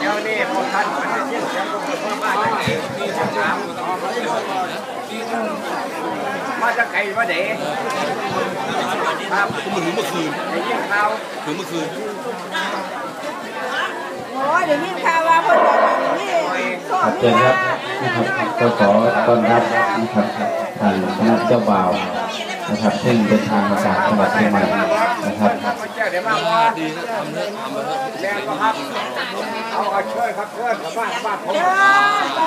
เดี๋ยวนี้พวกท่านมานจะเยี่ยมเยี่ยมพวกบ้านที่ทำงานมาจากไกลมาเด็กครับผมถึงเมื่อคืนได้ยินข่าวถึงเมื่อคืนโอ้ยเดี๋ยวนี้ข่าวาคนบอกวานี่ขอบคุณครับนะครับก็ขอต้อนรับนะครับท่านคณะเจ้าบ่าวนะครับ ซึ่งเดินทางมาจากจังหวัดเชียงใหม่นะครับ จ้าเดี๋ยวมาว่าดีนะทำเถอทำแรงก็ครับ เอาเอาช่วยครับเพื่อนกับบ้านบ้านผมเด้อไป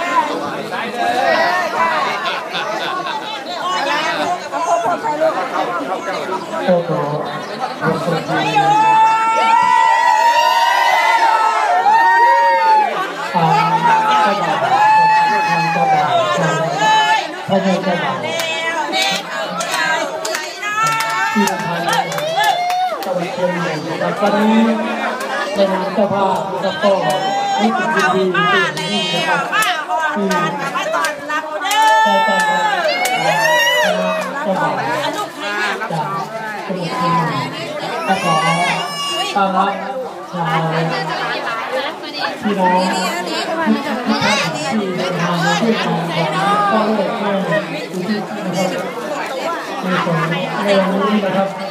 เอาพ่อพ่อใครลูกเขาเขาจ้าโอ้โหขอบคุณที่ นะครับวันนี้ในนามเจ้าภาพนะครับก็รู้สึกยินดีเป็นอย่างยิ่งนะครับที่ได้ต้อนรับคณะเจ้าบ่าวจากจังหวัดเชียงใหม่ก็ขอต้อนรับชาวพี่น้องทุกท่านที่เดินทางมาช่วยงานของพ่อเล็กแม่ดูที่นะครับในส่วนในวันนี้นะครับ